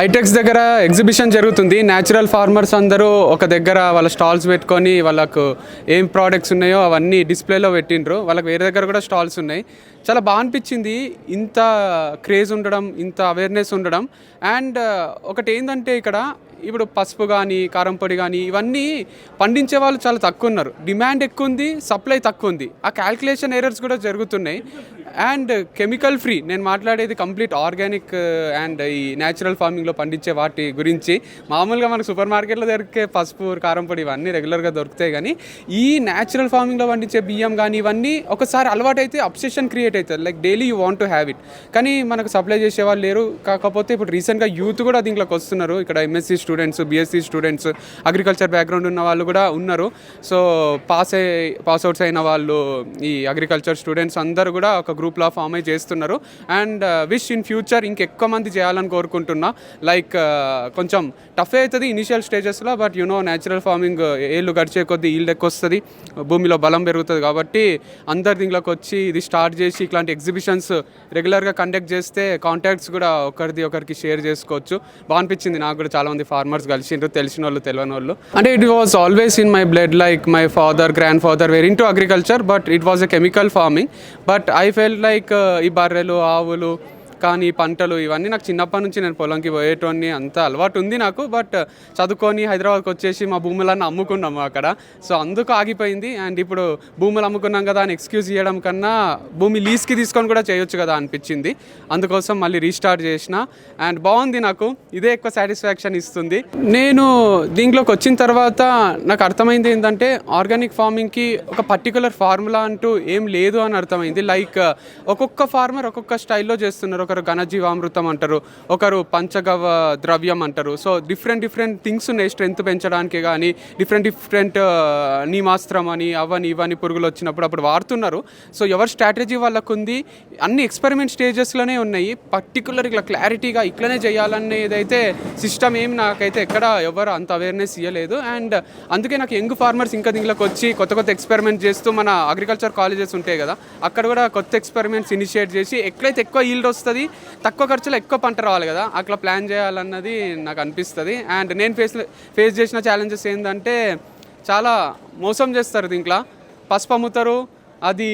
హైటెక్స్ దగ్గర ఎగ్జిబిషన్ జరుగుతుంది. Natural farmers అందరూ ఒక దగ్గర వాళ్ళ స్టాల్స్ పెట్టుకొని వాళ్ళకు ఏం ప్రోడక్ట్స్ ఉన్నాయో అవన్నీ డిస్ప్లేలో పెట్టిండ్రు. వాళ్ళకి వేరే దగ్గర కూడా స్టాల్స్ ఉన్నాయి. చాలా బాగా అనిపించింది. ఇంత క్రేజ్ ఉండడం ఇంత అవేర్నెస్ ఉండడం. అండ్ uh, ఒకటి ఏంటంటే ఇక్కడ ఇప్పుడు పసుపు కానీ కారం పొడి కానీ ఇవన్నీ పండించే వాళ్ళు చాలా తక్కువ ఉన్నారు. డిమాండ్ ఎక్కువ ఉంది సప్లై తక్కువ ఉంది ఆ క్యాల్కులేషన్ ఎర్రర్స్ కూడా జరుగుతున్నాయి. And chemical free. నేను మాట్లాడేది కంప్లీట్ ఆర్గానిక్ అండ్ ఈ న్యాచురల్ ఫార్మింగ్లో పండించే వాటి గురించి. మామూలుగా మనకు సూపర్ మార్కెట్లో దొరికే పసుపు కారం పొడి ఇవన్నీ రెగ్యులర్గా దొరుకుతాయి కానీ ఈ న్యాచురల్ ఫార్మింగ్లో పండించే బియ్యం కానీ ఇవన్నీ ఒకసారి అలవాటు అయితే అబ్సెషన్ క్రియేట్ అవుతుంది like daily you want to have it. కానీ మనకు సప్లై చేసే వాళ్ళు లేరు. కాకపోతే ఇప్పుడు రీసెంట్గా యూత్ కూడా దీంట్లోకి వస్తున్నారు. ఇక్కడ MSc students BSc students agriculture background ఉన్న వాళ్ళు కూడా ఉన్నారు. సో పాస్ అయ్యి పాస్ అవుట్స్ అయిన వాళ్ళు ఈ అగ్రికల్చర్ స్టూడెంట్స్ అందరూ కూడా ఒక గ్రూప్లో ఫామ్ అయి చేస్తున్నారు. అండ్ విష్ ఇన్ ఫ్యూచర్ ఇంకెక్కువ మంది చేయాలని కోరుకుంటున్నా. లైక్ uh, కొంచెం టఫ్ అవుతుంది ఇనిషియల్ స్టేజెస్లో but you know natural farming ఏళ్ళు గడిచే కొద్దీ ఈల్డ్ ఎక్కువ వస్తుంది భూమిలో బలం పెరుగుతుంది కాబట్టి అందరు దీంట్లోకి వచ్చి ఇది స్టార్ట్ చేసి ఇట్లాంటి ఎగ్జిబిషన్స్ రెగ్యులర్గా కండక్ట్ చేస్తే కాంటాక్ట్స్ కూడా ఒకరిది ఒకరికి షేర్ చేసుకోవచ్చు. బాగా అనిపించింది నాకు కూడా చాలా మంది ఫార్మర్స్ కలిసిండ్రు తెలిసిన వాళ్ళు తెలియని వాళ్ళు అంటే it was always in my blood like my father grandfather were into agriculture but it was a chemical farming but I fell like uh, ఈ బర్రెలు ఆవులు కానీ పంటలు ఇవన్నీ నాకు చిన్నప్పటి నుంచి నేను పొలంకి పోయేటోని అంత అలవాటు ఉంది నాకు బట్ చదువుకొని హైదరాబాద్కి వచ్చేసి మా భూములన్నీ అమ్ముకున్నాము అక్కడ. సో అందుకు ఆగిపోయింది. అండ్ ఇప్పుడు భూములు అమ్ముకున్నాం కదా అని ఎక్స్క్యూజ్ చేయడం కన్నా భూమి లీజ్కి తీసుకొని కూడా చేయొచ్చు కదా అనిపించింది. అందుకోసం మళ్ళీ రీస్టార్ట్ చేసిన. అండ్ బాగుంది నాకు. ఇదే ఎక్కువ సాటిస్ఫాక్షన్ ఇస్తుంది. నేను దీంట్లోకి వచ్చిన తర్వాత నాకు అర్థమైంది ఏంటంటే ఆర్గానిక్ ఫార్మింగ్కి ఒక పర్టికులర్ ఫార్ములా అంటూ ఏం లేదు అని అర్థమైంది. లైక్ ఒక్కొక్క ఫార్మర్ ఒక్కొక్క స్టైల్లో చేస్తున్నారు. ఒకరు ఘనజీవామృతం అంటారు ఒకరు పంచగవ ద్రవ్యం అంటారు. సో డిఫరెంట్ డిఫరెంట్ థింగ్స్ ఉన్నాయి స్ట్రెంత్ పెంచడానికి కానీ డిఫరెంట్ డిఫరెంట్ నీమాస్త్రం అని అవని ఇవని పురుగులు వచ్చినప్పుడు అప్పుడు వాడుతున్నారు. సో ఎవరి స్ట్రాటజీ వాళ్ళకు ఉంది? అన్ని ఎక్స్పెరిమెంట్ స్టేజెస్లోనే ఉన్నాయి. పర్టికులర్ ఇట్లా క్లారిటీగా ఇట్లనే చేయాలనేది అయితే సిస్టమ్ ఏం నాకైతే ఎక్కడ ఎవరు అంత అవేర్నెస్ ఇవ్వలేదు అండ్ అందుకే నాకు యంగ్ ఫార్మర్స్ ఇంకా దీంట్లోకి వచ్చి కొత్త కొత్త ఎక్స్పెరిమెంట్ చేస్తూ మన అగ్రికల్చర్ కాలేజెస్ ఉంటాయి కదా అక్కడ కూడా కొత్త ఎక్స్పెరిమెంట్స్ ఇనిషియేట్ చేసి ఎక్కడైతే ఎక్కువ ఈల్డ్ వస్తుంది తక్కువ ఖర్చులో ఎక్కువ పంట రావాలి కదా. అట్లా ప్లాన్ చేయాలన్నది నాకు అనిపిస్తుంది. అండ్ నేను ఫేస్ ఫేస్ చేసిన ఛాలెంజెస్ ఏంటంటే చాలా మోసం చేస్తారు దీంట్లో. పసుపు అమ్ముతారు అది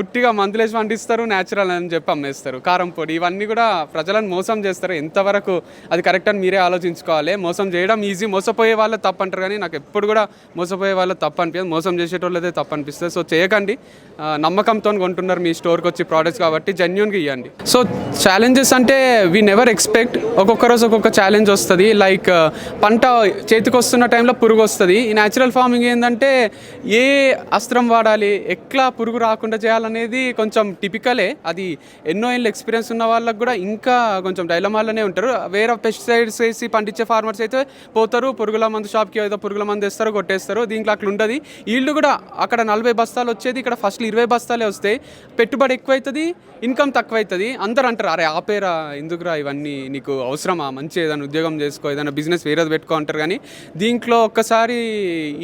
ఉట్టిగా మందులేసి పండిస్తారు న్యాచురల్ అని చెప్పి అమ్మేస్తారు. కారం పొడి ఇవన్నీ కూడా ప్రజలను మోసం చేస్తారు. ఎంతవరకు అది కరెక్ట్ అని మీరే ఆలోచించుకోవాలి. మోసం చేయడం ఈజీ మోసపోయే వాళ్ళు తప్పు అంటారు కానీ నాకు ఎప్పుడు కూడా మోసపోయే వాళ్ళు తప్పు అనిపించదు. మోసం చేసేటోళ్ళదే తప్పు అనిపిస్తుంది. సో చేయకండి. నమ్మకంతో కొంటున్నారు మీ స్టోర్కి వచ్చి ప్రోడక్ట్స్ కాబట్టి జెన్యున్గా ఇవ్వండి సో ఛాలెంజెస్ అంటే వీ నెవర్ ఎక్స్పెక్ట్ ఒక్కొక్క రోజు ఒక్కొక్క ఛాలెంజ్ వస్తుంది. లైక్ పంట చేతికి వస్తున్న టైంలో పురుగు వస్తుంది. ఈ న్యాచురల్ ఫార్మింగ్ ఏంటంటే ఏ అస్త్రం వాడాలి ఎట్లా పురుగు రాకుండా చేయాలనేది కొంచెం టిపికలే అది ఎన్నో ఏళ్ళు ఎక్స్పీరియన్స్ ఉన్న వాళ్ళకి కూడా ఇంకా కొంచెం డైలమాల్లోనే ఉంటారు. వేరే పెస్టిసైడ్స్ వేసి పండించే ఫార్మర్స్ అయితే పోతారు పురుగుల మందు షాప్కి ఏదో పురుగుల మందు వేస్తారు కొట్టేస్తారు. దీంట్లో అట్లా ఉండదు. వీళ్ళు కూడా అక్కడ నలభై బస్తాలు వచ్చేది ఇక్కడ ఫస్ట్ ఇరవై బస్తాలే వస్తాయి పెట్టుబడి ఎక్కువ అవుతుంది ఇన్కమ్ తక్కువ అవుతుంది అందరూ అంటారు అరే ఆపేరా ఎందుకురా ఇవన్నీ నీకు అవసరమా? మంచి ఏదైనా ఉద్యోగం చేసుకో ఏదైనా బిజినెస్ వేరేది పెట్టుకో అంటారు. కానీ దీంట్లో ఒక్కసారి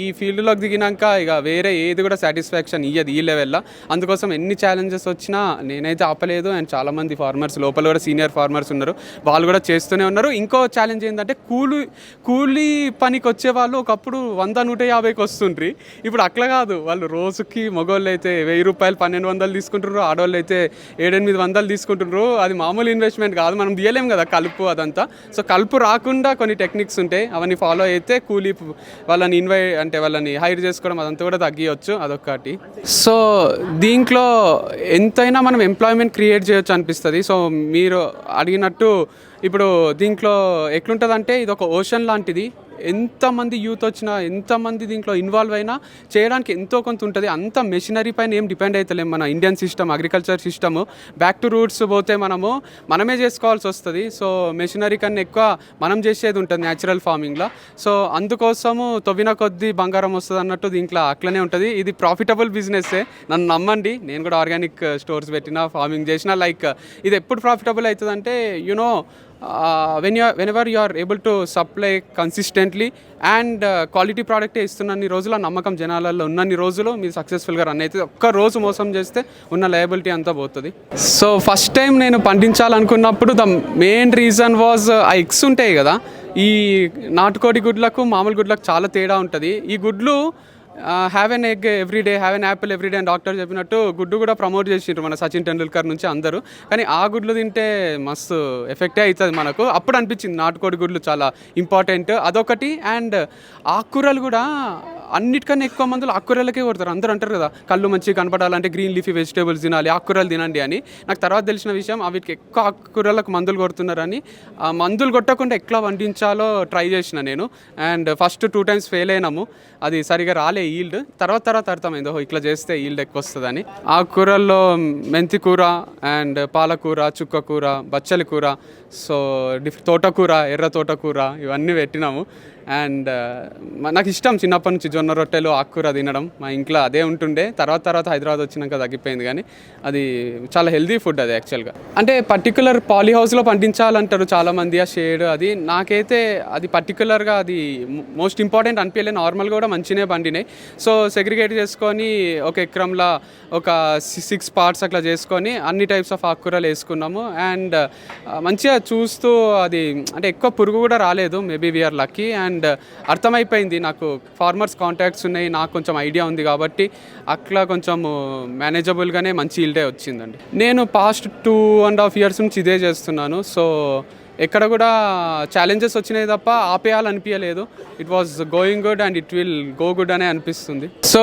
ఈ ఫీల్డ్లోకి దిగినాక ఇక వేరే ఏది కూడా సాటిస్ఫాక్షన్ ఇయ్యదు ఈ లెవెల్లో. అందుకోసం ఎన్ని ఛాలెంజెస్ వచ్చినా నేనైతే ఆపలేదు. అండ్ చాలామంది ఫార్మర్స్ లోపల కూడా సీనియర్ ఫార్మర్స్ ఉన్నారు. వాళ్ళు కూడా చేస్తూనే ఉన్నారు. ఇంకో ఛాలెంజ్ ఏంటంటే కూలి కూలీ పనికి వచ్చే వాళ్ళు ఒకప్పుడు వంద నూట యాభైకి వస్తుండ్రి. ఇప్పుడు అట్లా కాదు. వాళ్ళు రోజుకి మగవాళ్ళు అయితే వెయ్యి రూపాయలు పన్నెండు వందలు తీసుకుంటున్నారు. ఆడవాళ్ళు అయితే ఏడెనిమిది వందలు తీసుకుంటున్నారు. అది మామూలు ఇన్వెస్ట్మెంట్ కాదు. మనం తీయలేం కదా కలుపు అదంతా. సో కలుపు రాకుండా కొన్ని టెక్నిక్స్ ఉంటాయి. అవన్నీ ఫాలో అయితే కూలీ వాళ్ళని ఇన్వై అంటే వాళ్ళని హైర్ చేసుకోవడం అదంతా కూడా తగ్గియచ్చు. అదొకటి సో దీంట్లో ఎంతైనా మనం ఎంప్లాయ్మెంట్ క్రియేట్ చేయొచ్చు అనిపిస్తుంది. సో మీరు అడిగినట్టు ఇప్పుడు దీంట్లో ఎట్లుంటుందంటే ఇది ఒక ఓషన్ లాంటిది. ఎంతమంది యూత్ వచ్చినా ఎంతమంది దీంట్లో ఇన్వాల్వ్ అయినా చేయడానికి ఎంతో కొంత ఉంటుంది. అంత మెషినరీ పైన ఏం డిపెండ్ అవుతలేం మన Indian system agriculture system back to roots పోతే మనము మనమే చేసుకోవాల్సి వస్తుంది. సో మెషినరీ కన్నా ఎక్కువ మనం చేసేది ఉంటుంది న్యాచురల్ ఫార్మింగ్లో సో అందుకోసము తవ్విన కొద్దీ బంగారం వస్తుంది అన్నట్టు దీంట్లో అట్లనే ఉంటుంది. ఇది ప్రాఫిటబుల్ బిజినెస్సే నన్ను నమ్మండి. నేను కూడా ఆర్గానిక్ స్టోర్స్ పెట్టిన ఫార్మింగ్ చేసిన లైక్ ఇది ఎప్పుడు ప్రాఫిటబుల్ అవుతుందంటే you know when you whenever you are able to supply consistently and quality ప్రోడక్టే ఇస్తున్నన్ని రోజులు ఆ నమ్మకం జనాలలో ఉన్నన్ని రోజులు మీరు సక్సెస్ఫుల్గా రన్ అవుతుంది ఒక్క రోజు మోసం చేస్తే ఉన్న లయబిలిటీ అంతా పోతుంది. సో ఫస్ట్ టైం నేను పండించాలనుకున్నప్పుడు ద మెయిన్ రీజన్ వాజ్ ఆ ఎగ్స్ ఉంటాయి కదా ఈ నాటుకోడి గుడ్లకు మామూలు గుడ్లకు చాలా తేడా ఉంటుంది. ఈ గుడ్లు have an egg every day have an apple every day అని డాక్టర్ చెప్పినట్టు గుడ్డు కూడా ప్రమోట్ చేసిండ్రు మన సచిన్ టెండూల్కర్ నుంచి అందరూ. కానీ ఆ గుడ్లు తింటే మస్తు ఎఫెక్టే అవుతుంది మనకు. అప్పుడు అనిపించింది నాటుకోడి గుడ్లు చాలా ఇంపార్టెంట్ అదొకటి అండ్ ఆకుకూరలు కూడా అన్నిటికన్నా ఎక్కువ మందులు ఆకుకూరలకే కొడతారు. అందరూ అంటారు కదా కళ్ళు మంచిగా కనపడాలంటే గ్రీన్ లీఫీ వెజిటేబుల్స్ తినాలి ఆకుకూరలు తినండి అని. నాకు తర్వాత తెలిసిన విషయం వీటికి ఎక్కువ ఆకుకూరలకు మందులు కొడుతున్నారని. ఆ మందులు కొట్టకుండా ఎట్లా వండించాలో ట్రై చేసిన నేను. And first two times fail అయినాము. అది సరిగా రాలే ఈల్డ్. తర్వాత తర్వాత అర్థమైంది ఓహో ఇట్లా చేస్తే ఈల్డ్ ఎక్కువ వస్తుందని. ఆకుకూరల్లో మెంతి కూర అండ్ పాలకూర చుక్క కూర బచ్చలి కూర సో తోటకూర ఎర్ర తోటకూర ఇవన్నీ పెట్టినాము. అండ్ నాకు ఇష్టం చిన్నప్పటి నుంచి జొన్న రొట్టెలు ఆకుకూర తినడం. మా ఇంట్లో అదే ఉంటుండే. తర్వాత తర్వాత హైదరాబాద్ వచ్చినాక తగ్గిపోయింది కానీ అది చాలా హెల్దీ ఫుడ్ అది యాక్చువల్గా అంటే పర్టికులర్ పాలీ హౌస్లో పండించాలంటారు చాలామంది ఆ షేడ్ అది. నాకైతే అది పర్టికులర్గా అది మోస్ట్ ఇంపార్టెంట్ అనిపించలేదు నార్మల్గా కూడా మంచినే పండినాయి. సో సెగ్రిగేట్ చేసుకొని ఒక ఎకరంలో ఒక సిక్స్ పార్ట్స్ అట్లా చేసుకొని అన్ని టైప్స్ ఆఫ్ ఆకుకూరలు వేసుకున్నాము. అండ్ మంచిగా చూస్తూ అది అంటే ఎక్కువ పురుగు కూడా రాలేదు. మేబీ వీఆర్ లక్కీ అండ్ అర్థమైపోయింది. నాకు ఫార్మర్స్ కాంటాక్ట్స్ ఉన్నాయి నాకు కొంచెం ఐడియా ఉంది కాబట్టి అట్లా కొంచెం మేనేజబుల్గానే మంచి ఈల్డే వచ్చిందండి. నేను past two and half years నుంచి ఇదే చేస్తున్నాను. సో ఎక్కడ కూడా ఛాలెంజెస్ వచ్చినాయి తప్ప ఆపేయాలనిపించలేదు it was going good and it will go good అనే అనిపిస్తుంది. సో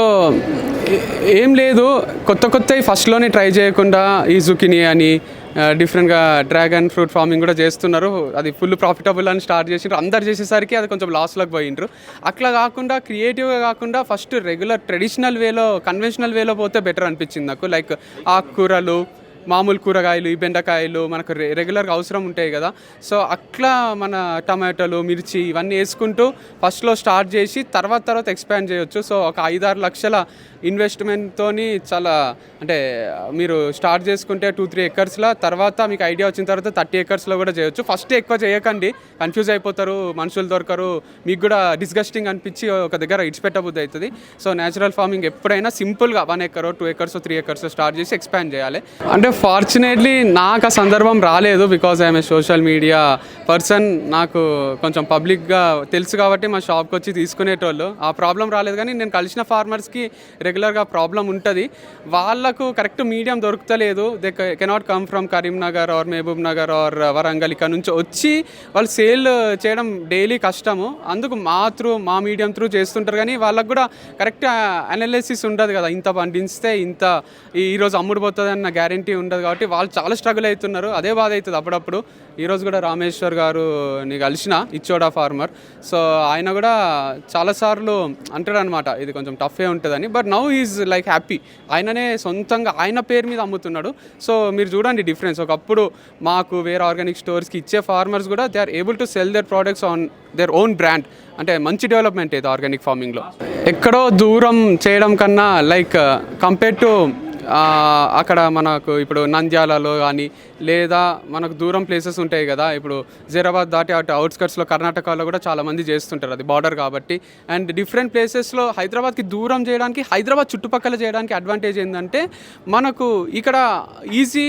ఏం లేదు. కొత్త కొత్తవి ఫస్ట్లోనే ట్రై చేయకుండా ఈ జుకిని అని డిఫరెంట్గా డ్రాగన్ ఫ్రూట్ ఫార్మింగ్ కూడా చేస్తున్నారు. అది ఫుల్ ప్రాఫిటబుల్ అని స్టార్ట్ చేసిండ్రు. అందరు చేసేసరికి అది కొంచెం లాస్లోకి పోయిండ్రు. అట్లా కాకుండా క్రియేటివ్గా కాకుండా ఫస్ట్ రెగ్యులర్ ట్రెడిషనల్ వేలో కన్వెన్షనల్ వేలో పోతే బెటర్ అనిపించింది నాకు. లైక్ ఆకుకూరలు మామూలు కూరగాయలు ఈ బెండకాయలు మనకు రె- రెగ్యులర్గా అవసరం ఉంటాయి కదా. సో అట్లా మన టమాటాలు మిర్చి ఇవన్నీ వేసుకుంటూ ఫస్ట్లో స్టార్ట్ చేసి తర్వాత తర్వాత ఎక్స్పాండ్ చేయొచ్చు. సో ఒక ఐదారు లక్షల ఇన్వెస్ట్మెంట్తోని చాలా అంటే మీరు స్టార్ట్ చేసుకుంటే టూ త్రీ ఎకర్స్లో తర్వాత మీకు ఐడియా వచ్చిన తర్వాత థర్టీ ఎకర్స్లో కూడా చేయొచ్చు. ఫస్ట్ ఎక్కువ చేయకండి. కన్ఫ్యూజ్ అయిపోతారు మనుషులు దొరకరు. మీకు కూడా డిస్గస్టింగ్ అనిపించి ఒక దగ్గర ఇడిచిపెట్టబుద్ది అవుతుంది. సో న్యాచురల్ ఫార్మింగ్ ఎప్పుడైనా సింపుల్గా one ఎకరో two acres three acres start చేసి ఎక్స్పాండ్ చేయాలి. అంటే ఫార్చునేట్లీ నాకు ఆ సందర్భం రాలేదు because I'm a social media person నాకు కొంచెం పబ్లిక్గా తెలుసు కాబట్టి మా షాప్కి వచ్చి తీసుకునేటోళ్ళు. ఆ ప్రాబ్లం రాలేదు కానీ నేను కలిసిన ఫార్మర్స్కి రెగ్యులర్గా ప్రాబ్లం ఉంటుంది. వాళ్ళకు correct medium దొరుకుతలేదు. They cannot come from Karimnagar or Mahabubnagar or Warangal ఇక్కడ నుంచి వచ్చి వాళ్ళు సేల్ చేయడం డైలీ కష్టము. అందుకు మా త్రూ మా మీడియం త్రూ చేస్తుంటారు కానీ వాళ్ళకు కూడా కరెక్ట్ అనాలిసిస్ ఉండదు కదా. ఇంత పండిస్తే ఇంత ఈరోజు అమ్ముడుపోతుంది అన్న గ్యారంటీ ఉండదు కాబట్టి వాళ్ళు చాలా స్ట్రగుల్ అవుతున్నారు. అదే బాధ అవుతుంది అప్పుడప్పుడు. ఈరోజు కూడా రామేశ్వర్ గారు నీకు కలిసిన ఇచ్చోడా ఫార్మర్ సో ఆయన కూడా చాలాసార్లు అంటాడు అనమాట ఇది కొంచెం టఫే ఉంటుందని. But now is like happy ఆయననే సొంతంగా ఆయన పేరు మీద అమ్ముతున్నాడు. సో మీరు చూడండి డిఫరెన్స్ ఒకప్పుడు మాకు వేరే ఆర్గానిక్ స్టోర్స్కి ఇచ్చే ఫార్మర్స్ కూడా they are able to sell their products on their own brand అంటే మంచి డెవలప్మెంట్ ఇది ఆర్గానిక్ ఫార్మింగ్లో ఎక్కడో దూరం చేయడం కన్నా లైక్ కంపేర్ టు అక్కడ మనకు ఇప్పుడు నంద్యాలలో కానీ లేదా మనకు దూరం ప్లేసెస్ ఉంటాయి కదా ఇప్పుడు జైరాబాద్ దాటి అటు అవుట్స్కట్స్లో కర్ణాటకలో కూడా చాలామంది చేస్తుంటారు అది బార్డర్ కాబట్టి. అండ్ డిఫరెంట్ ప్లేసెస్లో హైదరాబాద్కి దూరం చేయడానికి హైదరాబాద్ చుట్టుపక్కల చేయడానికి అడ్వాంటేజ్ ఏంటంటే మనకు ఇక్కడ ఈజీ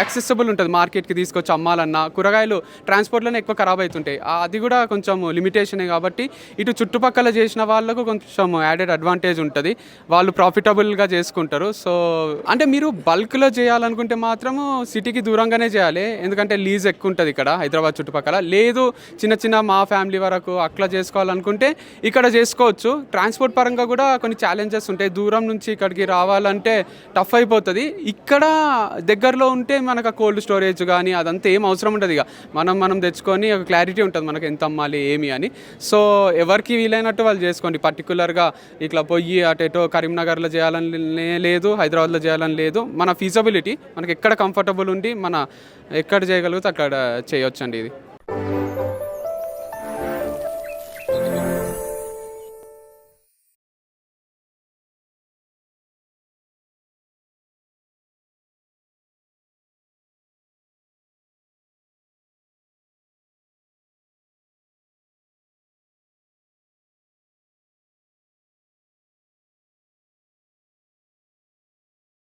యాక్సెసిబుల్ ఉంటుంది. మార్కెట్కి తీసుకొచ్చి అమ్మాలన్నా కూరగాయలు ట్రాన్స్పోర్ట్లోనే ఎక్కువ ఖరాబ్ అవుతుంటాయి అది కూడా కొంచెం లిమిటేషనే కాబట్టి ఇటు చుట్టుపక్కల చేసిన వాళ్ళకు కొంచెం యాడెడ్ అడ్వాంటేజ్ ఉంటుంది. వాళ్ళు ప్రాఫిటబుల్గా చేసుకుంటారు. సో అంటే మీరు బల్క్లో చేయాలనుకుంటే మాత్రము సిటీకి దూరంగానే చేయాలి. ఎందుకంటే లీజ్ ఎక్కువ ఉంటుంది ఇక్కడ హైదరాబాద్ చుట్టుపక్కల. లేదు చిన్న చిన్న మా ఫ్యామిలీ వరకు అట్లా చేసుకోవాలనుకుంటే ఇక్కడ చేసుకోవచ్చు. ట్రాన్స్పోర్ట్ పరంగా కూడా కొన్ని ఛాలెంజెస్ ఉంటాయి. దూరం నుంచి ఇక్కడికి రావాలంటే టఫ్ అయిపోతుంది. ఇక్కడ దగ్గరలో ఉంటే మనకు కోల్డ్ స్టోరేజ్ కానీ అదంతా ఏం అవసరం ఉంటుంది ఇక. మనం మనం తెచ్చుకొని ఒక క్లారిటీ ఉంటుంది మనకు ఎంత అమ్మాలి ఏమి అని. సో ఎవరికి వీలైనట్టు వాళ్ళు చేసుకోండి. పర్టికులర్గా ఇట్లా పొయ్యి అటు ఎటో కరీంనగర్లో చేయాలని లేదు హైదరాబాద్లో చేయాలని లేదు. మన ఫీజబిలిటీ మనకి ఎక్కడ కంఫర్టబుల్ ఉండి మన ఎక్కడ చేయగలిగితే అక్కడ చేయొచ్చండి ఇది.